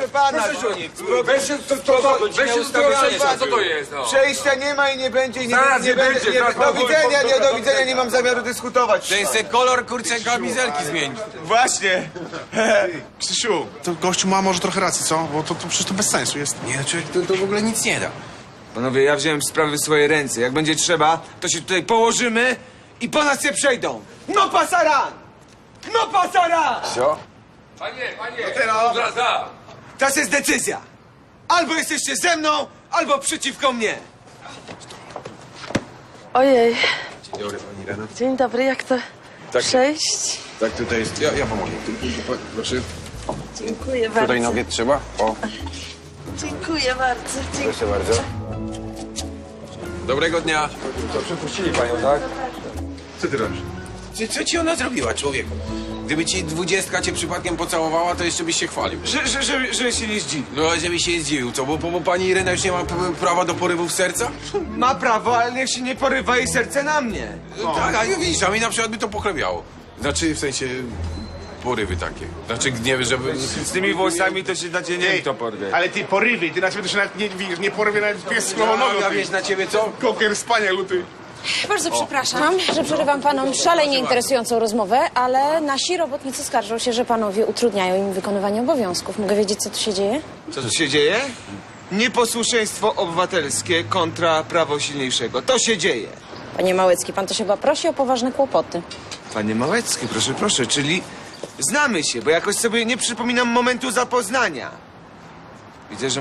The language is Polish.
proszę pana. Weź się, to, to, to, weź się ustawienie co, to jest, no? Przejścia nie ma i nie będzie. i Nie, Zaraz nie, nie będzie. Nie, zaraz do pan widzenia, nie, do widzenia, nie mam zamiaru dyskutować. Ten se kolor kurczę kamizelki zmienić. Właśnie. Krzysiu, to gościu ma może trochę racji, co? Bo to, to przecież to bez sensu jest. Nie no człowiek to, to w ogóle nic nie da. Panowie, ja wziąłem sprawy w swoje ręce. Jak będzie trzeba, to się tutaj położymy i po nas się przejdą. No pasaran! No pasaran! Panie, panie, no zaraz, zaraz. Teraz jest decyzja. Albo jesteście ze mną, albo przeciwko mnie. Ojej, Dzień dobry pani Rena. dzień dobry, jak to przejść? Tak tutaj jest. Ja, ja pomogę. Proszę. Dziękuję bardzo. Tutaj nogę trzeba. O, Dziękuję bardzo. Dziękuję. proszę bardzo. Dobrego dnia. To przepuścili panią, tak? Co ty robisz? Co, co ci ona zrobiła, człowieku? Gdyby ci dwudziestka cię przypadkiem pocałowała, to jeszcze byś się chwalił. Że, że, że, że się nie zdziwi. No, żeby się zdziwił, co? Bo, bo, bo pani Irena już nie ma p- prawa do porywów serca? Ma prawo, ale niech się nie porywa jej serce na mnie. Tak, a widzisz, a mi na przykład by to pochlebiało. Znaczy, w sensie, porywy takie. Znaczy, nie wiem, żeby... Z tymi włosami to się na ciebie nie to porwie. Ale ty porywy, ty na ciebie to się nawet nie, widzisz, nie porwie nawet pies z nogą. No, ja wiesz, na ciebie co? Koker spania luty. Bardzo przepraszam, że przerywam panom szalenie interesującą rozmowę, ale nasi robotnicy skarżą się, że panowie utrudniają im wykonywanie obowiązków. Mogę wiedzieć, co tu się dzieje? Co tu się dzieje? Nieposłuszeństwo obywatelskie kontra prawo silniejszego. To się dzieje. Panie Małecki, pan to się chyba prosi o poważne kłopoty. Panie Małecki, proszę, proszę, czyli znamy się, bo jakoś sobie nie przypominam momentu zapoznania. Widzę, że